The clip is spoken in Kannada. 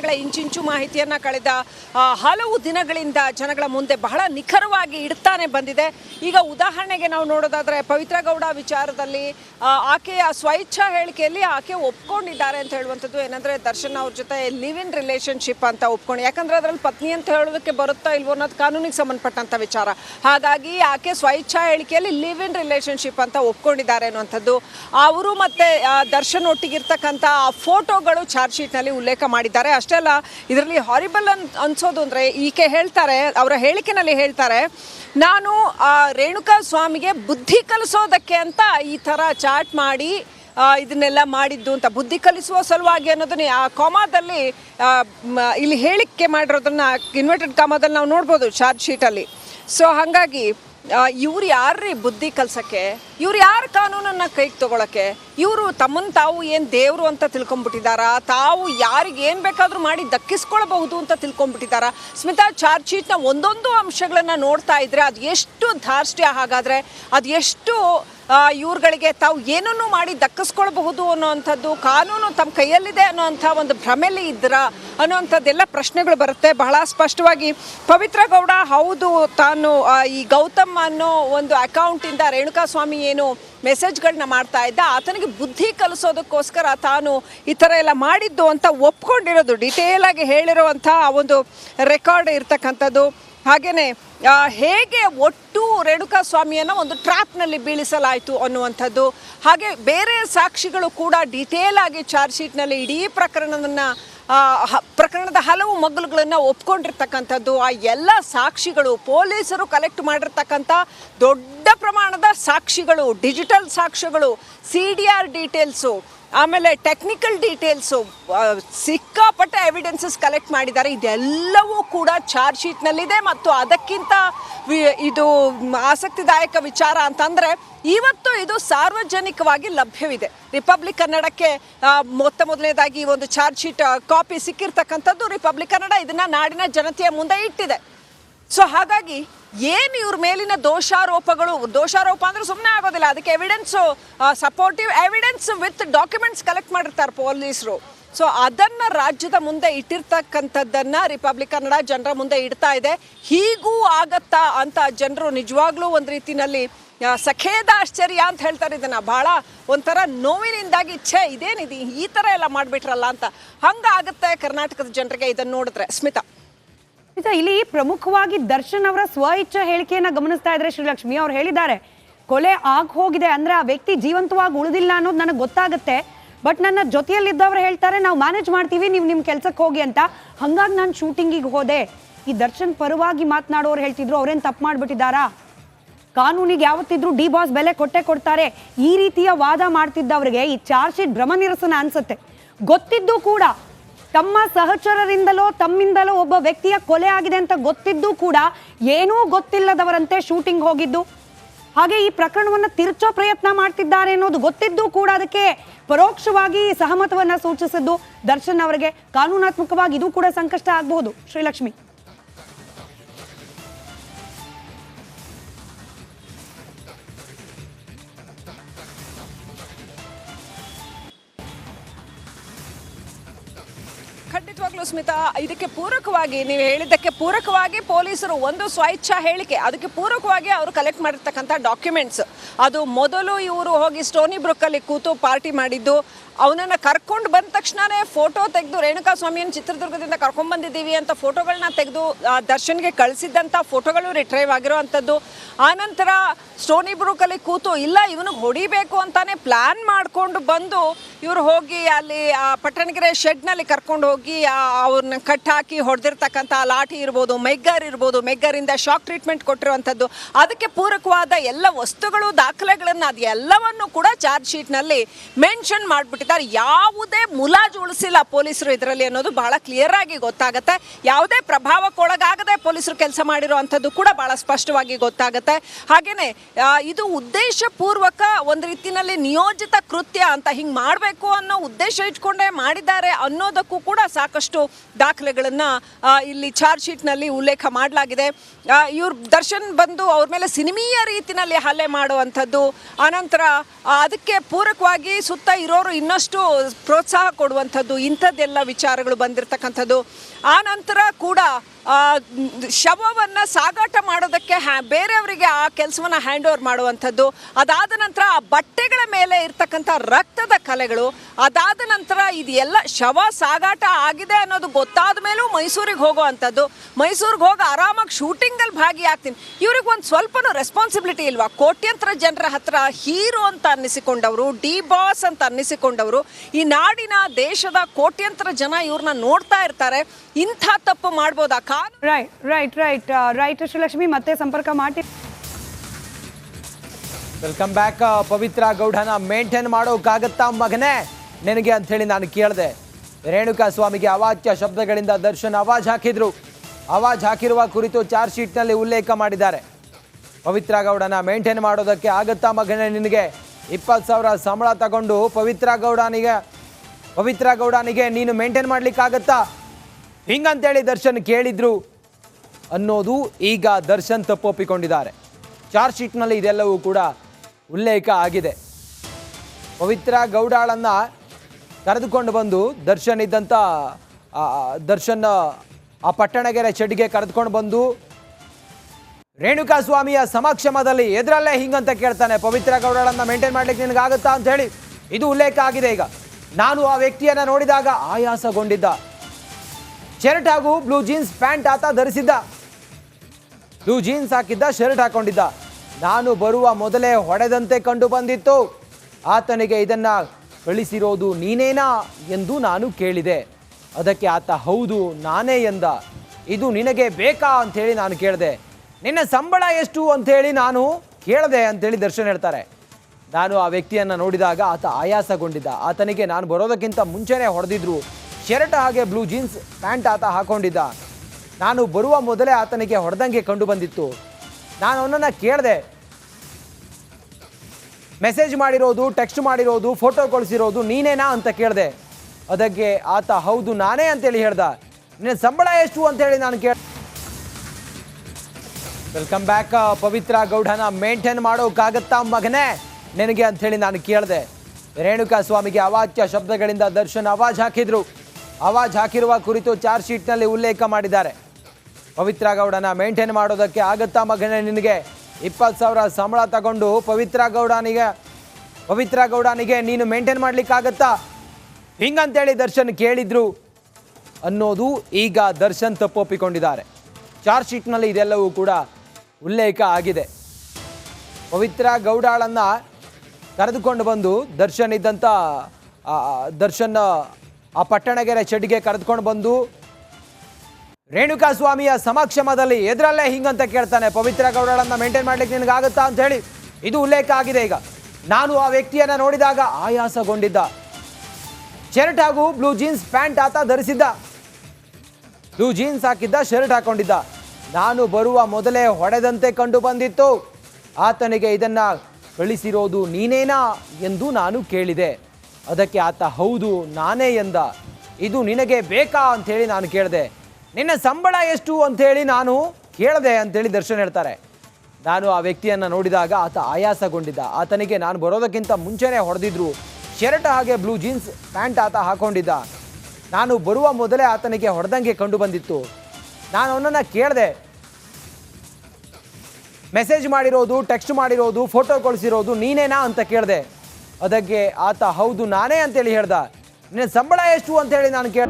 ಘಟನೆಗಳ ಇಂಚಿಂಚು ಮಾಹಿತಿಯನ್ನ ಕಳೆದ ಹಲವು ದಿನಗಳಿಂದ ಜನಗಳ ಮುಂದೆ ಬಹಳ ನಿಖರವಾಗಿ ಇಡ್ತಾನೆ ಬಂದಿದೆ. ಈಗ ಉದಾಹರಣೆಗೆ ನಾವು ನೋಡೋದಾದ್ರೆ ಪವಿತ್ರ ಗೌಡ ವಿಚಾರದಲ್ಲಿ ಆಕೆಯ ಸ್ವಇಚ್ಛಾ ಹೇಳಿಕೆಯಲ್ಲಿ ಆಕೆ ಒಪ್ಕೊಂಡಿದ್ದಾರೆ ಅಂತ ಹೇಳುವಂಥದ್ದು. ಏನಂದ್ರೆ ದರ್ಶನ್ ಅವ್ರ ಜೊತೆ ಲಿವ್ ಇನ್ ರಿಲೇಶನ್ಶಿಪ್ ಅಂತ ಒಪ್ಕೊಂಡು, ಯಾಕಂದ್ರೆ ಅದರಲ್ಲಿ ಪತ್ನಿ ಅಂತ ಹೇಳೋದಕ್ಕೆ ಬರುತ್ತಾ ಇಲ್ವೋ ಅನ್ನೋದು ಕಾನೂನಿಗೆ ಸಂಬಂಧಪಟ್ಟಂತ ವಿಚಾರ. ಹಾಗಾಗಿ ಆಕೆ ಸ್ವಇಚ್ಛಾ ಹೇಳಿಕೆಯಲ್ಲಿ ಲಿವ್ ಇನ್ ರಿಲೇಶನ್ಶಿಪ್ ಅಂತ ಒಪ್ಕೊಂಡಿದ್ದಾರೆ ಅನ್ನುವಂಥದ್ದು. ಅವರು ಮತ್ತೆ ದರ್ಶನ್ ಒಟ್ಟಿಗಿರ್ತಕ್ಕಂಥ ಆ ಫೋಟೋಗಳು ಚಾರ್ಜ್ ಶೀಟ್ನಲ್ಲಿ ಉಲ್ಲೇಖ ಮಾಡಿದ್ದಾರೆ. ಅಷ್ಟೇ ಅಲ್ಲ ಇದರಲ್ಲಿ ಹಾರಿಬಲ್ ಅನ್, ಅನ್ಸೋದು ಅಂದರೆ ಈಕೆ ಹೇಳ್ತಾರೆ, ಅವರ ಹೇಳಿಕೆನಲ್ಲಿ ಹೇಳ್ತಾರೆ, ನಾನು ರೇಣುಕಾ ಸ್ವಾಮಿಗೆ ಬುದ್ಧಿ ಕಲಿಸೋದಕ್ಕೆ ಅಂತ ಈ ಥರ ಚಾಟ್ ಮಾಡಿ ಇದನ್ನೆಲ್ಲ ಮಾಡಿದ್ದು ಅಂತ, ಬುದ್ಧಿ ಕಲಿಸುವ ಸಲುವಾಗಿ ಅನ್ನೋದನ್ನ, ಆ ಕಾಮಾದಲ್ಲಿ ಇಲ್ಲಿ ಹೇಳಿಕೆ ಮಾಡಿರೋದನ್ನ ಇನ್ವರ್ಟೆಡ್ ಕಾಮಾದಲ್ಲಿ ನಾವು ನೋಡ್ಬೋದು ಚಾರ್ಜ್ ಶೀಟಲ್ಲಿ ಸೊ ಹಾಗಾಗಿ ಇವ್ರು ಯಾರ್ರೀ ಬುದ್ಧಿ ಕಲ್ಸಕ್ಕೆ? ಇವ್ರು ಯಾರು ಕಾನೂನನ್ನ ಕೈಗೆ ತಗೊಳಕ್ಕೆ? ಇವರು ತಮ್ಮನ್ನು ತಾವು ಏನು ದೇವರು ಅಂತ ತಿಳ್ಕೊಂಬಿಟ್ಟಿದಾರ ತಾವು ಯಾರಿಗೆ ಏನು ಬೇಕಾದರೂ ಮಾಡಿ ದಕ್ಕಿಸ್ಕೊಳ್ಬಹುದು ಅಂತ ತಿಳ್ಕೊಂಬಿಟ್ಟಿದಾರ ಸ್ಮಿತಾ, ಚಾರ್ಜ್ ಶೀಟ್ನ ಒಂದೊಂದು ಅಂಶಗಳನ್ನ ನೋಡ್ತಾ ಇದ್ರೆ ಅದು ಎಷ್ಟು ಧಾರ್ಷ್ಟ್ಯ ಹಾಗಾದ್ರೆ, ಅದು ಎಷ್ಟು ಇವ್ರುಗಳಿಗೆ ತಾವು ಏನನ್ನು ಮಾಡಿ ದಕ್ಕಿಸ್ಕೊಳ್ಬಹುದು ಅನ್ನೋವಂಥದ್ದು ಕಾನೂನು ತಮ್ಮ ಕೈಯಲ್ಲಿದೆ ಅನ್ನೋವಂಥ ಒಂದು ಭ್ರಮೆಯಲ್ಲಿ ಇದ್ರ ಅನ್ನೋವಂಥದ್ದೆಲ್ಲ ಪ್ರಶ್ನೆಗಳು ಬರುತ್ತೆ. ಬಹಳ ಸ್ಪಷ್ಟವಾಗಿ ಪವಿತ್ರ ಗೌಡ ಹೌದು ತಾನು ಈ ಗೌತಮ್ ಅನ್ನೋ ಒಂದು ಅಕೌಂಟಿಂದ ರೇಣುಕಾ ಸ್ವಾಮಿ ಏನು ಮೆಸೇಜ್ಗಳನ್ನ ಮಾಡ್ತಾ ಇದ್ದ ಆತನಿಗೆ ಬುದ್ಧಿ ಕಲಿಸೋದಕ್ಕೋಸ್ಕರ ತಾನು ಈ ಥರ ಎಲ್ಲ ಮಾಡಿದ್ದು ಅಂತ ಒಪ್ಕೊಂಡಿರೋದು ಡಿಟೇಲಾಗಿ ಹೇಳಿರುವಂಥ ಆ ಒಂದು ರೆಕಾರ್ಡ್ ಇರ್ತಕ್ಕಂಥದ್ದು. ಹಾಗೇನೆ ಆ, ಹೇಗೆ ಒಟ್ಟು ರೇಣುಕಾ ಸ್ವಾಮಿಯನ್ನು ಒಂದು ಟ್ರ್ಯಾಪ್ನಲ್ಲಿ ಬೀಳಿಸಲಾಯಿತು ಅನ್ನುವಂಥದ್ದು, ಹಾಗೆ ಬೇರೆ ಸಾಕ್ಷಿಗಳು ಕೂಡ ಡಿಟೇಲ್ ಆಗಿ ಚಾರ್ಜ್ ಶೀಟ್ನಲ್ಲಿ ಇಡೀ ಪ್ರಕರಣವನ್ನು ಪ್ರಕರಣದ ಹಲವು ಮಗ್ಲುಗಳನ್ನು ಒಪ್ಕೊಂಡಿರ್ತಕ್ಕಂಥದ್ದು, ಆ ಎಲ್ಲ ಸಾಕ್ಷಿಗಳು, ಪೊಲೀಸರು ಕಲೆಕ್ಟ್ ಮಾಡಿರ್ತಕ್ಕಂಥ ದೊಡ್ಡ ಪ್ರಮಾಣದ ಸಾಕ್ಷಿಗಳು ಡಿಜಿಟಲ್ ಸಾಕ್ಷ್ಯಗಳು ಸಿ ಡಿ ಆರ್ ಡೀಟೇಲ್ಸು ಆಮೇಲೆ ಟೆಕ್ನಿಕಲ್ ಡೀಟೇಲ್ಸು ಸಿಕ್ಕಾಪಟ್ಟೆ ಎವಿಡೆನ್ಸಸ್ ಕಲೆಕ್ಟ್ ಮಾಡಿದ್ದಾರೆ. ಇದೆಲ್ಲವೂ ಕೂಡ ಚಾರ್ಜ್ ಶೀಟ್ನಲ್ಲಿದೆ ಮತ್ತು ಅದಕ್ಕಿಂತ ಇದು ಆಸಕ್ತಿದಾಯಕ ವಿಚಾರ ಅಂತಂದರೆ, ಇವತ್ತು ಇದು ಸಾರ್ವಜನಿಕವಾಗಿ ಲಭ್ಯವಿದೆ. ರಿಪಬ್ಲಿಕ್ ಕನ್ನಡಕ್ಕೆ ಮೊತ್ತ ಮೊದಲನೇದಾಗಿ ಒಂದು ಚಾರ್ಜ್ ಶೀಟ್ ಕಾಪಿ ಸಿಕ್ಕಿರ್ತಕ್ಕಂಥದ್ದು ರಿಪಬ್ಲಿಕ್ ಕನ್ನಡ ಇದನ್ನು ನಾಡಿನ ಜನತೆಯ ಮುಂದೆ ಇಟ್ಟಿದೆ. ಸೊ ಹಾಗಾಗಿ ಏನು ಇವ್ರ ಮೇಲಿನ ದೋಷಾರೋಪಗಳು? ದೋಷಾರೋಪ ಅಂದ್ರೆ ಸುಮ್ಮನೆ ಆಗೋದಿಲ್ಲ. ಅದಕ್ಕೆ evidence supportive evidence with documents collect ಮಾಡಿರ್ತಾರೆ ಪೊಲೀಸರು. ಸೊ ಅದನ್ನ ರಾಜ್ಯದ ಮುಂದೆ ಇಟ್ಟಿರ್ತಕ್ಕಂಥದ್ದನ್ನು ರಿಪಬ್ಲಿಕ್ ಕನ್ನಡ ಜನರ ಮುಂದೆ ಇಡ್ತಾ ಇದೆ. ಹೀಗೂ ಆಗತ್ತಾ ಅಂತ ಜನರು ನಿಜವಾಗ್ಲೂ ಒಂದು ರೀತಿನಲ್ಲಿ ಆ, ಸಖೇದ ಆಶ್ಚರ್ಯ ಅಂತ ಹೇಳ್ತಾರೆ ಇದನ್ನು. ಬಹಳ ಒಂಥರ ನೋವಿನಿಂದಾಗಿ ಛೇ ಇದೇನಿದೆ? ಈ ಥರ ಎಲ್ಲ ಮಾಡಿಬಿಟ್ರಲ್ಲ ಅಂತ. ಹಂಗಾಗುತ್ತೆ ಕರ್ನಾಟಕದ ಜನರಿಗೆ ಇದನ್ನ ನೋಡಿದ್ರೆ. ಸ್ಮಿತಾ. ಇಲ್ಲಿ ಪ್ರಮುಖವಾಗಿ ದರ್ಶನ್ ಅವರ ಸ್ವ ಇಚ್ಛಾ ಹೇಳಿಕೆಯನ್ನ ಗಮನಿಸ್ತಾ ಇದ್ರೆ ಶ್ರೀಲಕ್ಷ್ಮಿ ಅವ್ರು ಹೇಳಿದ್ದಾರೆ, ಕೊಲೆ ಆಗ ಹೋಗಿದೆ ಅಂದ್ರೆ ಆ ವ್ಯಕ್ತಿ ಜೀವಂತವಾಗಿ ಉಳಿದಿಲ್ಲ ಅನ್ನೋದು ನನಗೆ ಗೊತ್ತಾಗುತ್ತೆ, ಬಟ್ ನನ್ನ ಜೊತೆಯಲ್ಲಿದ್ದವ್ರು ಹೇಳ್ತಾರೆ, ನಾವು ಮ್ಯಾನೇಜ್ ಮಾಡ್ತೀವಿ, ನೀವು ನಿಮ್ಮ ಕೆಲ್ಸಕ್ಕೆ ಹೋಗಿ ಅಂತ. ಹಂಗಾಗಿ ನಾನು ಶೂಟಿಂಗಿಗೆ ಹೋದೆ. ಈ ದರ್ಶನ್ ಪರವಾಗಿ ಮಾತನಾಡೋರು ಹೇಳ್ತಿದ್ರು, ಅವ್ರೇನ್ ತಪ್ಪು ಮಾಡ್ಬಿಟ್ಟಿದ್ದಾರಾ? ಕಾನೂನಿಗೆ ಯಾವತ್ತಿದ್ರು ಡಿ ಬಾಸ್ ಬೆಲೆ ಕೊಟ್ಟೆ ಕೊಡ್ತಾರೆ. ಈ ರೀತಿಯ ವಾದ ಮಾಡ್ತಿದ್ದವ್ರಿಗೆ ಈ ಚಾರ್ಜ್ ಶೀಟ್ ಭ್ರಮ ನಿರಸನ ಅನ್ಸುತ್ತೆ. ಗೊತ್ತಿದ್ದು ಕೂಡ ತಮ್ಮ ಸಹಚರರಿಂದಲೋ ತಮ್ಮಿಂದಲೋ ಒಬ್ಬ ವ್ಯಕ್ತಿಯ ಕೊಲೆ ಆಗಿದೆ ಅಂತ ಗೊತ್ತಿದ್ದು ಕೂಡ ಏನೂ ಗೊತ್ತಿಲ್ಲದವರಂತೆ ಶೂಟಿಂಗ್ ಹೋಗಿದ್ದು. ಹಾಗೆ ಈ ಪ್ರಕರಣವನ್ನ ತಿರುಚೋ ಪ್ರಯತ್ನ ಮಾಡ್ತಿದ್ದಾರೆ ಅನ್ನೋದು ಗೊತ್ತಿದ್ದು ಕೂಡ ಅದಕ್ಕೆ ಪರೋಕ್ಷವಾಗಿ ಸಹಮತವನ್ನ ಸೂಚಿಸಿದ್ದು ದರ್ಶನ್ ಅವರಿಗೆ. ಕಾನೂನಾತ್ಮಕವಾಗಿ ಇದು ಕೂಡ ಸಂಕಷ್ಟ ಆಗಬಹುದು. ಶ್ರೀಲಕ್ಷ್ಮಿ. खड्डे ಖಂಡಿತವಾಗ್ಲೂ ಸ್ಮಿತಾ, ಇದಕ್ಕೆ ಪೂರಕವಾಗಿ ನೀವು ಹೇಳಿದ್ದಕ್ಕೆ ಪೂರಕವಾಗಿ ಪೊಲೀಸರು ಒಂದು ಸ್ವಇಚ್ಛಾ ಹೇಳಿಕೆ. ಅದಕ್ಕೆ ಪೂರಕವಾಗಿ ಅವರು ಕಲೆಕ್ಟ್ ಮಾಡಿರ್ತಕ್ಕಂಥ ಡಾಕ್ಯುಮೆಂಟ್ಸ್ ಅದು ಮೊದಲು ಇವರು ಹೋಗಿ ಸ್ಟೋನಿ ಬ್ರುಕ್ಕಲ್ಲಿ ಕೂತು ಪಾರ್ಟಿ ಮಾಡಿದ್ದು. ಅವನನ್ನು ಕರ್ಕೊಂಡು ಬಂದ ತಕ್ಷಣನೇ ಫೋಟೋ ತೆಗೆದು ರೇಣುಕಾ ಸ್ವಾಮಿಯನ್ನು ಚಿತ್ರದುರ್ಗದಿಂದ ಕರ್ಕೊಂಡು ಬಂದಿದ್ದೀವಿ ಅಂತ ಫೋಟೋಗಳನ್ನ ತೆಗೆದು ದರ್ಶನ್ಗೆ ಕಳಿಸಿದ್ದಂಥ ಫೋಟೋಗಳು ರಿಟ್ರೈವ್ ಆಗಿರೋವಂಥದ್ದು. ಆನಂತರ ಸ್ಟೋನಿ ಬ್ರೂಕಲ್ಲಿ ಕೂತು, ಇಲ್ಲ ಇವನಿಗೆ ಹೊಡಿಬೇಕು ಅಂತಾನೆ ಪ್ಲ್ಯಾನ್ ಮಾಡಿಕೊಂಡು ಬಂದು ಇವರು ಹೋಗಿ ಅಲ್ಲಿ ಪಟ್ಟಣಗೆರೆ ಶೆಡ್ನಲ್ಲಿ ಕರ್ಕೊಂಡು ಹೋಗಿ ಅವ್ರನ್ನ ಕಟ್ ಹಾಕಿ ಹೊಡೆದಿರ್ತಕ್ಕಂಥ ಲಾಠಿ ಇರ್ಬೋದು, ಮೆಗ್ಗರ್ ಇರ್ಬೋದು, ಮೆಗ್ಗರಿಂದ ಶಾಕ್ ಟ್ರೀಟ್ಮೆಂಟ್ ಕೊಟ್ಟಿರುವಂಥದ್ದು, ಅದಕ್ಕೆ ಪೂರಕವಾದ ಎಲ್ಲ ವಸ್ತುಗಳು, ದಾಖಲೆಗಳನ್ನು ಅದು ಎಲ್ಲವನ್ನು ಕೂಡ ಚಾರ್ಜ್ ಶೀಟ್ನಲ್ಲಿ ಮೆನ್ಷನ್ ಮಾಡಿಬಿಟ್ಟಿದ್ದಾರೆ. ಯಾವುದೇ ಮುಲಾಜು ಉಳಿಸಿಲ್ಲ ಪೊಲೀಸರು ಇದರಲ್ಲಿ ಅನ್ನೋದು ಬಹಳ ಕ್ಲಿಯರ್ ಆಗಿ ಗೊತ್ತಾಗುತ್ತೆ. ಯಾವುದೇ ಪ್ರಭಾವಕ್ಕೊಳಗಾಗದೆ ಪೊಲೀಸರು ಕೆಲಸ ಮಾಡಿರುವಂಥದ್ದು ಕೂಡ ಬಹಳ ಸ್ಪಷ್ಟವಾಗಿ ಗೊತ್ತಾಗುತ್ತೆ. ಹಾಗೇನೆ ಇದು ಉದ್ದೇಶಪೂರ್ವಕ ಒಂದು ರೀತಿಯಲ್ಲಿ ನಿಯೋಜಿತ ಕೃತ್ಯ ಅಂತ ಹಿಂಗೆ ಮಾಡಬೇಕು ಅನ್ನೋ ಉದ್ದೇಶ ಇಟ್ಕೊಂಡೇ ಮಾಡಿದ್ದಾರೆ ಅನ್ನೋದಕ್ಕೂ ಕೂಡ ಸಾಕಷ್ಟು ದಾಖಲೆಗಳನ್ನು ಇಲ್ಲಿ ಚಾರ್ಜ್ ಶೀಟ್ನಲ್ಲಿ ಉಲ್ಲೇಖ ಮಾಡಲಾಗಿದೆ. ಇವ್ರ ದರ್ಶನ್ ಬಂದು ಅವ್ರ ಮೇಲೆ ಸಿನಿಮೀಯ ರೀತಿಯಲ್ಲಿ ಹಲ್ಲೆ ಮಾಡುವಂಥದ್ದು, ಆನಂತರ ಅದಕ್ಕೆ ಪೂರಕವಾಗಿ ಸುತ್ತ ಇರೋರು ಇನ್ನಷ್ಟು ಪ್ರೋತ್ಸಾಹ ಕೊಡುವಂಥದ್ದು, ಇಂಥದ್ದೆಲ್ಲ ವಿಚಾರಗಳು ಬಂದಿರತಕ್ಕಂಥದ್ದು. ಆನಂತರ ನಂತರ ಕೂಡ ಶವವನ್ನು ಸಾಗಾಟ ಮಾಡೋದಕ್ಕೆ ಹ್ಯಾ ಬೇರೆಯವರಿಗೆ ಆ ಕೆಲಸವನ್ನು ಹ್ಯಾಂಡ್ ಓವರ್ ಮಾಡುವಂಥದ್ದು. ಅದಾದ ನಂತರ ಆ ಬಟ್ಟೆಗಳ ಮೇಲೆ ಇರ್ತಕ್ಕಂಥ ರಕ್ತದ ಕಲೆಗಳು. ಅದಾದ ನಂತರ ಇದು ಎಲ್ಲ ಶವ ಸಾಗಾಟ ಆಗಿದೆ ಅನ್ನೋದು ಗೊತ್ತಾದ ಮೇಲೂ ಮೈಸೂರಿಗೆ ಹೋಗುವಂಥದ್ದು. ಮೈಸೂರಿಗೆ ಹೋಗಿ ಆರಾಮಾಗಿ ಶೂಟಿಂಗಲ್ಲಿ ಭಾಗಿಯಾಗ್ತೀನಿ. ಇವ್ರಿಗೆ ಒಂದು ಸ್ವಲ್ಪನೂ ರೆಸ್ಪಾನ್ಸಿಬಿಲಿಟಿ ಇಲ್ವಾ? ಕೋಟ್ಯಂತರ ಜನರ ಹತ್ರ ಹೀರೋ ಅಂತ ಅನ್ನಿಸಿಕೊಂಡವರು, ಡಿ ಬಾಸ್ ಅಂತ ಅನ್ನಿಸಿಕೊಂಡವರು, ಈ ನಾಡಿನ ದೇಶದ ಕೋಟ್ಯಂತರ ಜನ ಇವ್ರನ್ನ ನೋಡ್ತಾ ಇರ್ತಾರೆ. ಇಂಥ ತಪ್ಪು ಮಾಡ್ಬೋದಾ? ಕಾನೂನು right right right right Srilakshmi ಮತ್ತೆ ಸಂಪರ್ಕ ಮಾಡಿ ವೆಲ್ಕಮ್ ಬ್ಯಾಕ್ ಪವಿತ್ರ ಗೌಡನ ಮೇಂಟೈನ್ ಮಾಡೋಕ್ಕಾಗತ್ತಾ ಮಗನೇ? ನಿನಗೆ ಅಂಥೇಳಿ ನಾನು ಕೇಳಿದೆ. ರೇಣುಕಾ ಸ್ವಾಮಿಗೆ ಅವಾಚ್ಯ ಶಬ್ದಗಳಿಂದ ದರ್ಶನ್ ಅವಾಜ್ ಹಾಕಿದ್ರು. ಅವಾಜ್ ಹಾಕಿರುವ ಕುರಿತು ಚಾರ್ಜ್ ಶೀಟ್ನಲ್ಲಿ ಉಲ್ಲೇಖ ಮಾಡಿದ್ದಾರೆ. ಪವಿತ್ರ ಗೌಡನ ಮೇಂಟೈನ್ ಮಾಡೋದಕ್ಕೆ ಆಗತ್ತಾ ಮಗನೇ ನಿನಗೆ? ಇಪ್ಪತ್ತು ಸಾವಿರ ಸಂಬಳ ತಗೊಂಡು ಪವಿತ್ರ ಗೌಡನಿಗೆ ಪವಿತ್ರ ಗೌಡನಿಗೆ ನೀನು ಮೇಂಟೈನ್ ಮಾಡ್ಲಿಕ್ಕಾಗತ್ತಾ? ಹಿಂಗಂತೇಳಿ ದರ್ಶನ್ ಕೇಳಿದ್ರು ಅನ್ನೋದು ಈಗ ದರ್ಶನ್ ತಪ್ಪೊಪ್ಪಿಕೊಂಡಿದ್ದಾರೆ. ಚಾರ್ಜ್ ಶೀಟ್ನಲ್ಲಿ ಇದೆಲ್ಲವೂ ಕೂಡ ಉಲ್ಲೇಖ ಆಗಿದೆ. ಪವಿತ್ರ ಗೌಡಾಳನ್ನ ಕರೆದುಕೊಂಡು ಬಂದು ದರ್ಶನ್ ಇದ್ದಂಥ ದರ್ಶನ್, ಆ ಪಟ್ಟಣಗೆರೆ ಶೆಡ್ಗೆ ಕರೆದುಕೊಂಡು ಬಂದು ರೇಣುಕಾ ಸ್ವಾಮಿಯ ಸಮಕ್ಷಮದಲ್ಲಿ ಎದುರಲ್ಲೇ ಹಿಂಗಂತ ಕೇಳ್ತಾನೆ. ಪವಿತ್ರ ಗೌಡಾಳನ್ನ ಮೇಂಟೈನ್ ಮಾಡ್ಲಿಕ್ಕೆ ನಿನಗಾಗುತ್ತಾ ಅಂತ ಹೇಳಿ ಇದು ಉಲ್ಲೇಖ ಆಗಿದೆ ಈಗ. ನಾನು ಆ ವ್ಯಕ್ತಿಯನ್ನ ನೋಡಿದಾಗ ಆಯಾಸಗೊಂಡಿದ್ದ. ಶರ್ಟ್ ಹಾಗೂ ಬ್ಲೂ ಜೀನ್ಸ್ ಪ್ಯಾಂಟ್ ಆತ ಧರಿಸಿದ್ದ. ಬ್ಲೂ ಜೀನ್ಸ್ ಹಾಕಿದ್ದ, ಶರ್ಟ್ ಹಾಕೊಂಡಿದ್ದ. ನಾನು ಬರುವ ಮೊದಲೇ ಹೊಡೆದಂತೆ ಕಂಡು ಬಂದಿತ್ತು. ಆತನಿಗೆ ಇದನ್ನ ಕಳಿಸಿರೋದು ನೀನೇನಾ ಎಂದು ನಾನು ಕೇಳಿದೆ. ಅದಕ್ಕೆ ಆತ, ಹೌದು, ನಾನೇ ಎಂದ. ಇದು ನಿನಗೆ ಬೇಕಾ? ಅಂಥೇಳಿ ನಾನು ಕೇಳಿದೆ. ನಿನ್ನ ಸಂಬಳ ಎಷ್ಟು? ಅಂಥೇಳಿ ನಾನು ಕೇಳಿದೆ ಅಂತೇಳಿ ದರ್ಶನ್ ಹೇಳ್ತಾರೆ. ನಾನು ಆ ವ್ಯಕ್ತಿಯನ್ನು ನೋಡಿದಾಗ ಆತ ಆಯಾಸಗೊಂಡಿದ್ದ. ಆತನಿಗೆ ನಾನು ಬರೋದಕ್ಕಿಂತ ಮುಂಚೆನೇ ಹೊಡೆದಿದ್ರು. ಶರ್ಟ್ ಹಾಗೆ ಬ್ಲೂ ಜೀನ್ಸ್ ಪ್ಯಾಂಟ್ ಆತ ಹಾಕೊಂಡಿದ್ದ. ನಾನು ಬರುವ ಮೊದಲೇ ಆತನಿಗೆ ಹೊಡೆದಂಗೆ ಕಂಡು ಬಂದಿತ್ತು. ನಾನು ಅವನನ್ನು ಕೇಳಿದೆ. ಮೆಸೇಜ್ ಮಾಡಿರೋದು, ಟೆಕ್ಸ್ಟ್ ಮಾಡಿರೋದು, ಫೋಟೋ ಕಳಿಸಿರೋದು ನೀನೇನಾ ಅಂತ ಕೇಳಿದೆ. ಅದಕ್ಕೆ ಆತ, ಹೌದು, ನಾನೇ ಅಂತೇಳಿ ಹೇಳ್ದ. ನಿನ್ನ ಸಂಬಳ ಎಷ್ಟು ಅಂತೇಳಿ ನಾನು ಕೇಳ ವೆಲ್ಕಮ್ ಬ್ಯಾಕ್ ಪವಿತ್ರ ಗೌಡನ. ಮೇಂಟೈನ್ ಮಾಡೋಕ್ಕಾಗತ್ತಾ ಮಗನೇ? ನಿನಗೆ ಅಂಥೇಳಿ ನಾನು ಕೇಳಿದೆ. ರೇಣುಕಾ ಸ್ವಾಮಿಗೆ ಅವಾಚ್ಯ ಶಬ್ದಗಳಿಂದ ದರ್ಶನ್ ಅವಾಜ್ ಹಾಕಿದ್ರು. ಅವಾಜ್ ಹಾಕಿರುವ ಕುರಿತು ಚಾರ್ಜ್ ಶೀಟ್ನಲ್ಲಿ ಉಲ್ಲೇಖ ಮಾಡಿದ್ದಾರೆ. ಪವಿತ್ರ ಗೌಡನ ಮೇಂಟೈನ್ ಮಾಡೋದಕ್ಕೆ ಆಗತ್ತಾ ಮಗನೇ ನಿನಗೆ? ಇಪ್ಪತ್ತು ಸಾವಿರ ಸಂಬಳ ತಗೊಂಡು ಪವಿತ್ರ ಗೌಡನಿಗೆ ಪವಿತ್ರ ಗೌಡನಿಗೆ ನೀನು ಮೇಂಟೈನ್ ಮಾಡ್ಲಿಕ್ಕಾಗತ್ತಾ ಹಿಂಗಂತೇಳಿ ದರ್ಶನ್ ಕೇಳಿದ್ರು. ಅನ್ನೋದು ಈಗ ದರ್ಶನ್ ತಪ್ಪೊಪ್ಪಿಕೊಂಡಿದ್ದಾರೆ. ಚಾರ್ಜ್ ಶೀಟ್ನಲ್ಲಿ ಇದೆಲ್ಲವೂ ಕೂಡ ಉಲ್ಲೇಖ ಆಗಿದೆ. ಪವಿತ್ರ ಗೌಡಾಳನ್ನು ಕರೆದುಕೊಂಡು ಬಂದು ದರ್ಶನ್ ಇದ್ದಂಥ ದರ್ಶನ್ ಆ ಪಟ್ಟಣಗೆರೆ ಶೆಡ್ಗೆ ಕರೆದುಕೊಂಡು ಬಂದು ರೇಣುಕಾ ಸ್ವಾಮಿಯ ಸಮಕ್ಷಮದಲ್ಲಿ ಎದುರಲ್ಲೇ ಹಿಂಗಂತ ಕೇಳ್ತಾನೆ, ಪವಿತ್ರ ಗೌಡಳನ್ನ ಮೇಂಟೈನ್ ಮಾಡ್ಲಿಕ್ಕೆ ನಿನಗಾಗುತ್ತಾ ಅಂತ ಹೇಳಿ. ಇದು ಉಲ್ಲೇಖ ಆಗಿದೆ ಈಗ. ನಾನು ಆ ವ್ಯಕ್ತಿಯನ್ನ ನೋಡಿದಾಗ ಆಯಾಸಗೊಂಡಿದ್ದ. ಶರ್ಟ್ ಹಾಗೂ ಬ್ಲೂ ಜೀನ್ಸ್ ಪ್ಯಾಂಟ್ ಆತ ಧರಿಸಿದ್ದ. ಬ್ಲೂ ಜೀನ್ಸ್ ಹಾಕಿದ್ದ, ಶರ್ಟ್ ಹಾಕೊಂಡಿದ್ದ. ನಾನು ಬರುವ ಮೊದಲೇ ಹೊಡೆದಂತೆ ಕಂಡು ಬಂದಿತ್ತು. ಆತನಿಗೆ ಇದನ್ನ ಕಳಿಸಿರೋದು ನೀನೇನಾ ಎಂದು ನಾನು ಕೇಳಿದೆ. ಅದಕ್ಕೆ ಆತ, ಹೌದು, ನಾನೇ ಎಂದ. ಇದು ನಿನಗೆ ಬೇಕಾ? ಅಂಥೇಳಿ ನಾನು ಕೇಳಿದೆ. ನಿನ್ನ ಸಂಬಳ ಎಷ್ಟು? ಅಂಥೇಳಿ ನಾನು ಕೇಳಿದೆ ಅಂಥೇಳಿ ದರ್ಶನ್ ಹೇಳ್ತಾರೆ. ನಾನು ಆ ವ್ಯಕ್ತಿಯನ್ನು ನೋಡಿದಾಗ ಆತ ಆಯಾಸಗೊಂಡಿದ್ದ. ಆತನಿಗೆ ನಾನು ಬರೋದಕ್ಕಿಂತ ಮುಂಚೆನೇ ಹೊಡೆದಿದ್ರು. ಶರ್ಟ್ ಹಾಗೆ ಬ್ಲೂ ಜೀನ್ಸ್ ಪ್ಯಾಂಟ್ ಆತ ಹಾಕೊಂಡಿದ್ದ. ನಾನು ಬರುವ ಮೊದಲೇ ಆತನಿಗೆ ಹೊಡೆದಂಗೆ ಕಂಡು ಬಂದಿತ್ತು. ನಾನು ಅವನನ್ನು ಕೇಳಿದೆ. ಮೆಸೇಜ್ ಮಾಡಿರೋದು, ಟೆಕ್ಸ್ಟ್ ಮಾಡಿರೋದು, ಫೋಟೋ ಕಳಿಸಿರೋದು ನೀನೇನಾ ಅಂತ ಕೇಳಿದೆ. ಅದಕ್ಕೆ ಆತ ಹೌದು ನಾನೇ ಅಂತೇಳಿ ಹೇಳ್ದ. ನಿನ್ನ ಸಂಬಳ ಎಷ್ಟು ಅಂತೇಳಿ ನಾನು ಕೇಳ